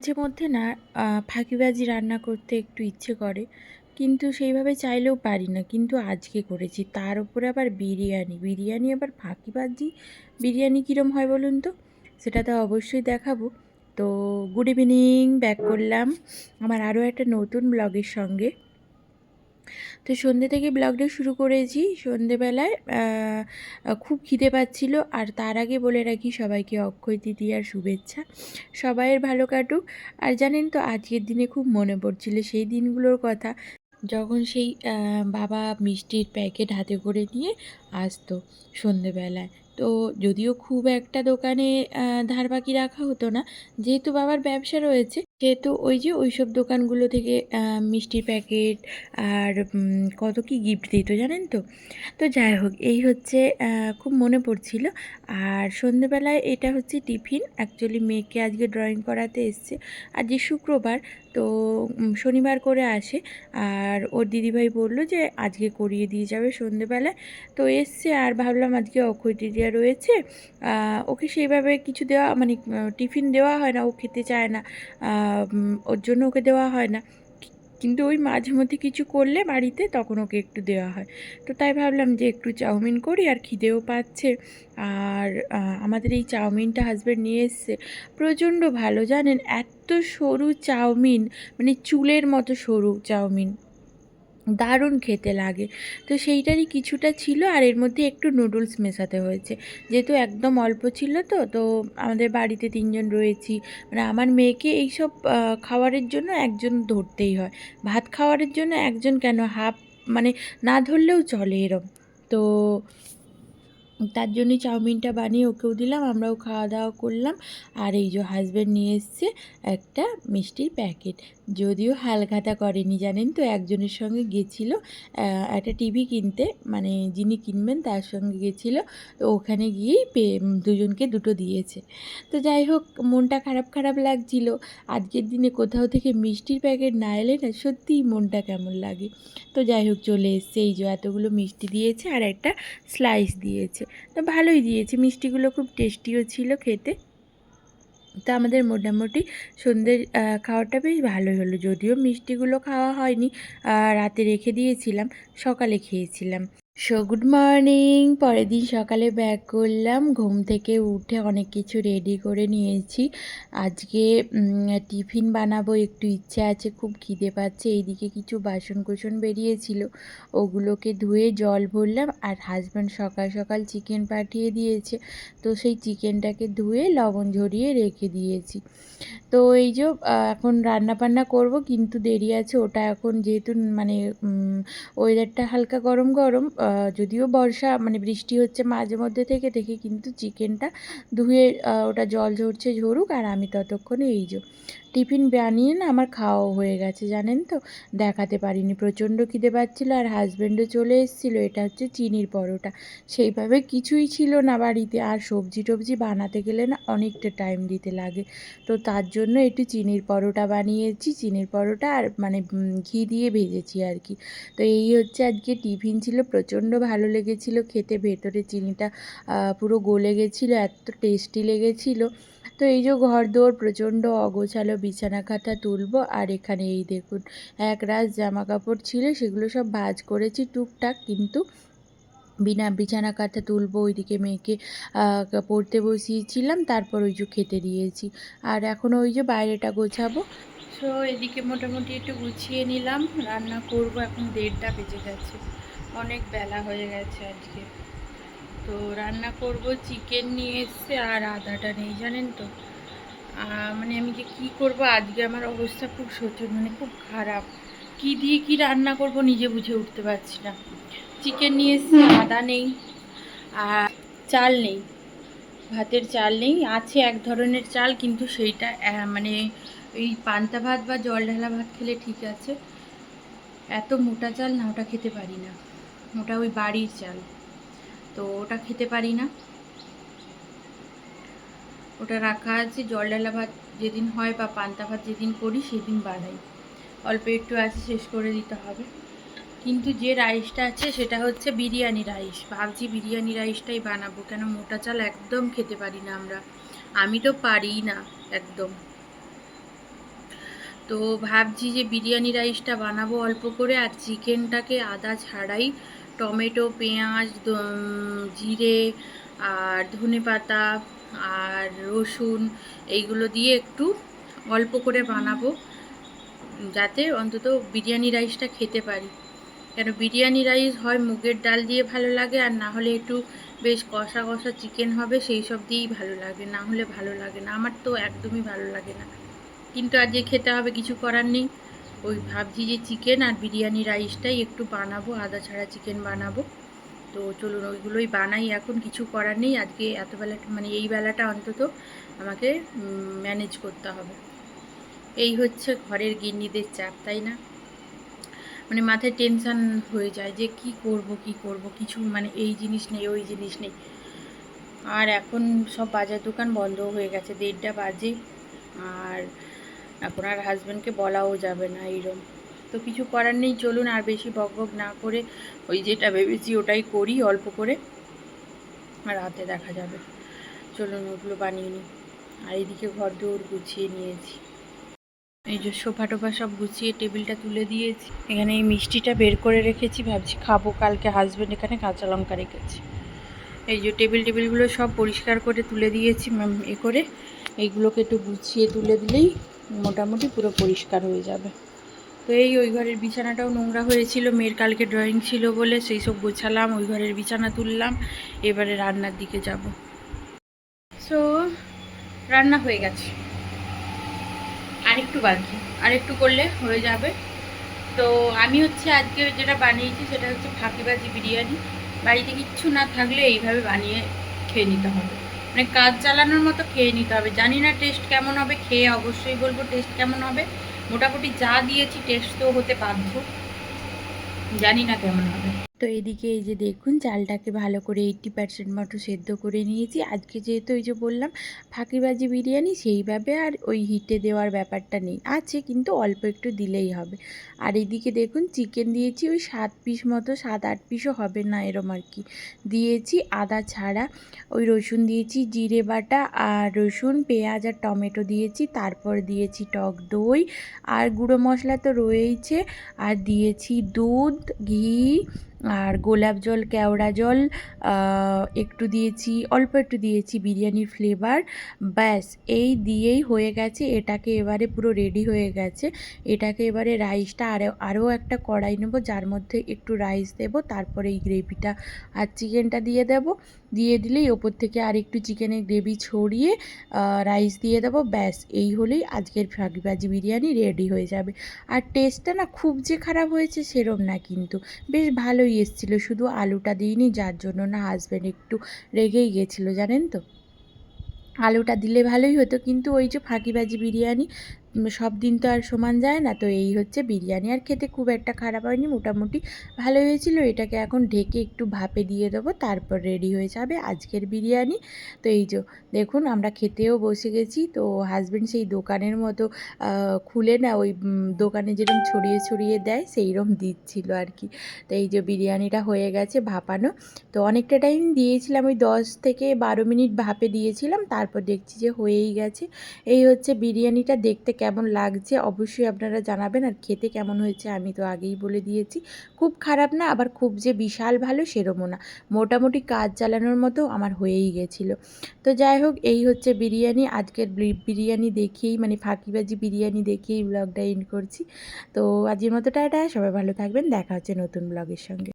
মাঝে মধ্যে না ফাঁকিবাজি রান্না করতে একটু ইচ্ছে করে। কিন্তু সেইভাবে চাইলেও পারি না। কিন্তু আজকে করেছি। তার উপরে আবার বিরিয়ানি। বিরিয়ানি আবার ফাঁকিবাজি বিরিয়ানি কীরম হয় বলুন তো? সেটা তো অবশ্যই দেখাবো। তো গুড ইভিনিং, ব্যাক করলাম আমার আরও একটা নতুন ব্লগের সঙ্গে। তো সন্ধ্যে থেকে ব্লগটা শুরু করেছি। সন্ধেবেলায় খুব খিদে পাচ্ছিল আর তার আগে বলে রাখি সবাইকে অক্ষয় তৃতীয়ার শুভেচ্ছা। সবাইয়ের ভালো কাটুক। আর জানেন তো, আজকের দিনে খুব মনে পড়ছিল সেই দিনগুলোর কথা, যখন সেই বাবা মিষ্টির প্যাকেট হাতে করে নিয়ে আসতো সন্ধেবেলায় তো যদিও খুব একটা দোকানে ধার বাকি রাখা হতো না, যেহেতু বাবার ব্যবসা রয়েছে সেহেতু ওই যে ওই সব দোকানগুলো থেকে মিষ্টির প্যাকেট আর কত কি গিফট দিত জানেন তো? তো যাই হোক, এই হচ্ছে খুব মনে পড়ছিল। আর সন্ধেবেলায় এটা হচ্ছে টিফিন। অ্যাকচুয়ালি মেয়েকে আজকে ড্রয়িং করাতে এসছে। আর যে শুক্রবার, তো শনিবার করে আসে। আর ওর দিদিভাই বলল যে আজকে করিয়ে দিয়ে যাবে সন্ধেবেলায় তো এসছে আর ভাবলাম আজকে অক্ষয় তৃতীয়া রয়েছে। ওকে সেইভাবে কিছু দেওয়া মানে টিফিন দেওয়া হয় না, ও খেতে চায় না। ওর জন্য ওকে দেওয়া হয় না। কিন্তু ওই মাঝে মধ্যে কিছু করলে বাড়িতে তখন ওকে একটু দেওয়া হয়। তো তাই ভাবলাম যে একটু চাউমিন করি আর খিদেও পাচ্ছে। আর আমাদের এই চাউমিনটা হাজব্যান্ড নিয়ে এসছে। প্রচণ্ড ভালো, জানেন? এত সরু চাউমিন মানে চুলের মতো সরু চাউমিন। দারুণ খেতে লাগে। তো সেইটারই কিছুটা ছিল আর এর মধ্যে একটু নুডলস মেশাতে হয়েছে। যেহেতু একদম অল্প ছিল তো তো আমাদের বাড়িতে তিনজন রয়েছি। মানে আমার মেয়েকে এইসব খাওয়ারের জন্য একজন ধরতেই হয়। ভাত খাওয়ারের জন্য একজন কেন? হাফ মানে না ধরলেও চলে এরম। তো তার জন্যই চাউমিনটা বানিয়ে ওকেও দিলাম, আমরাও খাওয়া দাওয়া করলাম। আর এই যে হাজব্যান্ড নিয়ে এসছে একটা মিষ্টির প্যাকেট। যদিও হালখাতা করেনি, জানেন তো? একজনের সঙ্গে গেছিল একটা টিভি কিনতে মানে যিনি কিনবেন তার সঙ্গে গেছিল, তো ওখানে গিয়েই পেয়ে দুজনকে দুটো দিয়েছে। তো যাই হোক, মনটা খারাপ খারাপ লাগছিল। আজকের দিনে কোথাও থেকে মিষ্টির প্যাকেট না এলে না সত্যিই মনটা কেমন লাগে। তো যাই হোক, চলে এসছে। এই যে এতগুলো মিষ্টি দিয়েছে আর একটা স্লাইস দিয়েছে। তো ভালোই দিয়েছে। মিষ্টিগুলো খুব টেস্টিও ছিল খেতে। তো আমাদের মোটামুটি সন্ধ্যের খাওয়াটা বেশ ভালোই হলো। যদিও মিষ্টিগুলো খাওয়া হয়নি রাতে রেখে দিয়েছিলাম, সকালে খেয়েছিলাম। সো গুড মর্নিং পরের দিন সকালে ব্যাক করলাম। ঘুম থেকে উঠে অনেক কিছু রেডি করে নিয়েছি। আজকে টিফিন বানাবো, একটু ইচ্ছে আছে, খুব খিদে পাচ্ছে। এইদিকে কিছু বাসন কুসন বেরিয়েছিল, ওগুলোকে ধুয়ে জল ভরলাম। আর হাজব্যান্ড সকাল সকাল চিকেন পাঠিয়ে দিয়েছে। তো সেই চিকেনটাকে ধুয়ে লবণ ঝরিয়ে রেখে দিয়েছি। তো এই যে এখন রান্না বান্না করব, কিন্তু দেরি আছে। ওটা এখন যেহেতু মানে ওয়েদারটা হালকা গরম গরম যদিও বর্ষা মানে বৃষ্টি হচ্ছে মাঝে মধ্যে থেকে থেকে কিন্তু চিকেনটা ধুয়ে ওটা জল ঝরছে, ঝরুক, আর আমি ততক্ষণে এই যে টিফিন বানিয়ে না আমার খাওয়াও হয়ে গেছে, জানেন তো? দেখাতে পারিনি, প্রচণ্ড খিদে পাচ্ছিলো আর হাজব্যান্ডও চলে এসেছিল, এটা হচ্ছে চিনির পরোটা। সেইভাবে কিছুই ছিল না বাড়িতে, আর সবজি টবজি বানাতে গেলে না অনেকটা টাইম দিতে লাগে। তো তার জন্য একটু চিনির পরোটা বানিয়েছি, চিনির পরোটা আর মানে ঘি দিয়ে ভেজেছি আর কি। তো এই হচ্ছে আজকে টিফিন ছিল, প্রচণ্ড ভালো লেগেছিলো, খেতে ভেতরে চিনিটা পুরো গলে গেছিল, এত টেস্টি লেগেছিলো। তো এই যে ঘর দৌড় প্রচণ্ড অগোছালো বিছানা খাতা তুলবো, আর এখানে এই দেখুন, এক রাস জামা কাপড় ছিল, সেগুলো সব ভাজ করেছি টুকটাক, কিন্তু বিনা বিছানা কাঁথা তুলবো, ওইদিকে মেয়েকে পড়তে বসিয়েছিলাম, তারপর ওই যে খেতে দিয়েছি। আর এখন ওই যে বাইরেটা গোছাবো সো এদিকে মোটামুটি একটু গুছিয়ে নিলাম, রান্না করব, এখন দেড়টা বেজে গেছে, অনেক বেলা হয়ে গেছে আজকে। তো রান্না করব চিকেন নিয়ে এসছে আর আদাটা নেই, জানেন তো। মানে আমি যে কী করব, আজকে আমার অবস্থা খুব শোচন মানে খুব খারাপ। কি দিয়ে কি রান্না করব নিজে বুঝে উঠতে পারছি না। চিকেন নিয়ে এসছে, আদা নেই, আর চাল নেই, ভাতের চাল নেই, আছে এক ধরনের চাল, কিন্তু সেইটা মানে এই পান্তা ভাত বা জল ঢালা ভাত খেলে ঠিক আছে। এত মোটা চাল না, ওটা খেতে পারি না। ওটা ওই বাড়ির চাল। তো ওটা খেতে পারি না। ওটা রাখা আছে, জল ডালা ভাত যেদিন হয় বা পান্তা ভাত যেদিন করি সেদিন বানাই। অল্প একটু আছে, শেষ করে দিতে হবে। কিন্তু যে রাইসটা আছে সেটা হচ্ছে বিরিয়ানি রাইস। ভাবছি বিরিয়ানি রাইসটাই বানাবো, কেন মোটা চাল একদম খেতে পারি না আমরা। আমি তো পারি না একদম। তো ভাবছি যে বিরিয়ানি রাইসটা বানাবো অল্প করে আর চিকেনটাকে আদা ছাড়াই টমেটো, পেঁয়াজ জিরে আর ধনে পাতা আর রসুন এইগুলো দিয়ে একটু অল্প করে বানাবো যাতে অন্তত বিরিয়ানি রাইসটা খেতে পারি। কেন বিরিয়ানি রাইস হয় মুগের ডাল দিয়ে ভালো লাগে আর না হলে একটু বেশ কষা কষা চিকেন হবে সেই সব দিয়েই ভালো লাগে, না হলে ভালো লাগে না। আমার তো একদমই ভালো লাগে না। কিন্তু আজকে খেতে হবে, কিছু করার নেই। ওই ভাবছি যে চিকেন আর বিরিয়ানি রাইসটাই একটু বানাবো, আদা ছাড়া চিকেন বানাবো। তো চলুন, ওইগুলোই বানাই। এখন কিছু করার নেই। আজকে এত বেলা মানে এই বেলাটা অন্তত আমাকে ম্যানেজ করতে হবে। এই হচ্ছে ঘরের গিন্নিদের চাপ, তাই না? মানে মাথায় টেনশান হয়ে যায় যে কি করব কি করব? কিছু মানে এই জিনিস নেই, ওই জিনিস নেই। আর এখন সব বাজার দোকান বন্ধ হয়ে গেছে। দেড়টা বাজে। আর আর হাজব্যান্ডকে বলাও যাবে না এইরকম তো কিছু করার নেই, চলুন আর বেশি বক বক না করে ওই যেটা ভেবেছি ওটাই করি, অল্প করে। আর রাতে দেখা যাবে। চলুন ওগুলো বানিয়ে নিই। আর এদিকে ঘর দৌড় গুছিয়ে নিয়েছি। এই যে সোফা টোফা সব গুছিয়ে টেবিলটা তুলে দিয়েছি। এখানে এই মিষ্টিটা বের করে রেখেছি, ভাবছি খাব কালকে হাজব্যান্ড এখানে কাঁচা লঙ্কা রেখেছি। এই যে টেবিল টেবিলগুলো সব পরিষ্কার করে তুলে দিয়েছি ম্যাম এ করে। এইগুলোকে একটু গুছিয়ে তুলে দিলেই মোটামুটি পুরো পরিষ্কার হয়ে যাবে। তো এই ওই ঘরের বিছানাটাও নোংরা হয়েছিল, মেয়ের কালকে ড্রয়িং ছিল বলে সেই সব গোছালাম, ওই ঘরের বিছানা তুললাম, এবারে রান্নার দিকে যাব। সো রান্না হয়ে গেছে। আরেকটু বাকি, আরেকটু করলে হয়ে যাবে। তো আমি হচ্ছে আজকে যেটা বানিয়েছি সেটা হচ্ছে ফাঁকিবাজি বিরিয়ানি। বাড়িতে কিচ্ছু না থাকলে এইভাবে বানিয়ে খেয়ে নিতে হবে। মানে কাজ চালানোর মতো খেয়ে নিতে হবে। জানি না টেস্ট কেমন হবে, খেয়ে অবশ্যই বলব টেস্ট কেমন হবে। মোটামুটি যা দিয়েছি টেস্ট তো হতে বাধ্য। জানি না কেমন হবে। তো এদিকে এই যে দেখুন, চালটাকে ভালো করে এইট্টি পার্সেন্ট মতো সেদ্ধ করে নিয়েছি। আজকে যেহেতু ওই যে বললাম, ফাঁকিবাজি বিরিয়ানি, সেইভাবে আর ওই হিটে দেওয়ার ব্যাপারটা নেই। আছে, কিন্তু অল্প একটু দিলেই হবে। আর এদিকে দেখুন চিকেন দিয়েছি ওই সাত পিস মতো, সাত আট পিসও হবে না এরম আর কি। দিয়েছি আদা ছাড়া, ওই রসুন দিয়েছি, জিরে বাটা আর রসুন, পেঁয়াজ আর টমেটো দিয়েছি। তারপর দিয়েছি টক দই আর গুঁড়ো মশলা তো রয়েইছে। আর দিয়েছি দুধ, ঘি আর গোলাপ জল, কেওড়া জল একটু দিয়েছি, অল্প একটু দিয়েছি বিরিয়ানির ফ্লেভার ব্যাস, এই দিয়েই হয়ে গেছে। এটাকে এবারে পুরো রেডি হয়ে গেছে। এটাকে এবারে রাইসটা আরও আরও একটা কড়াই নেব, যার মধ্যে একটু রাইস দেব, তারপরে এই গ্রেভিটা আর চিকেনটা দিয়ে দেব। দিয়ে দিলেই ওপর থেকে আর একটু চিকেনের গ্রেভি ছড়িয়ে রাইস দিয়ে দেবো। ব্যাস, এই হলেই আজকের ফাঁকি ভাজি বিরিয়ানি রেডি হয়ে যাবে। আর টেস্টটা না খুব যে খারাপ হয়েছে সেরম না কিন্তু। বেশ ভালোই এসেছিল, শুধু আলুটা দিইনি, যার জন্য না হাজব্যান্ড একটু রেগেই গেছিল, জানেন তো? আলুটা দিলে ভালোই হতো, কিন্তু ওই যে ফাঁকিবাজি বিরিয়ানি সব দিন তো আর সমান যায় না। তো এই হচ্ছে বিরিয়ানি। আর খেতে খুব একটা খারাপ হয়নি, মোটামুটি ভালো হয়েছিল। এটাকে এখন ঢেকে একটু ভাপে দিয়ে দেবো, তারপর রেডি হয়ে যাবে আজকের বিরিয়ানি। তো এই যে, দেখুন আমরা খেতেও বসে গেছি। তো হাজব্যান্ড সেই দোকানের মতো খুলে না ওই দোকানে যেরকম ছড়িয়ে ছড়িয়ে দেয় সেই রকম দিচ্ছিল আর কি। তো এই যে বিরিয়ানিটা হয়ে গেছে ভাপানো। তো অনেকটা টাইম দিয়েছিলাম, ওই দশ থেকে বারো মিনিট ভাপে দিয়েছিলাম। তারপর দেখছি যে হয়েই গেছে। এই হচ্ছে বিরিয়ানিটা দেখতে কেমন লাগছে অবশ্যই আপনারা জানাবেন। আর খেতে কেমন হয়েছে আমি তো আগেই বলে দিয়েছি। খুব খারাপ না, আবার খুব যে বিশাল ভালো সেরমও না। মোটামুটি কাজ চালানোর মতো আমার হয়েই গেছিল। তো যাই হোক, এই হচ্ছে বিরিয়ানি। আজকের বিরিয়ানি দেখেই মানে ফাঁকিবাজি বিরিয়ানি দেখেই ব্লগটা এন্ড করছি। তো আজকের মতো টাটা, সবাই ভালো থাকবেন। দেখা হচ্ছে নতুন ব্লগের সঙ্গে।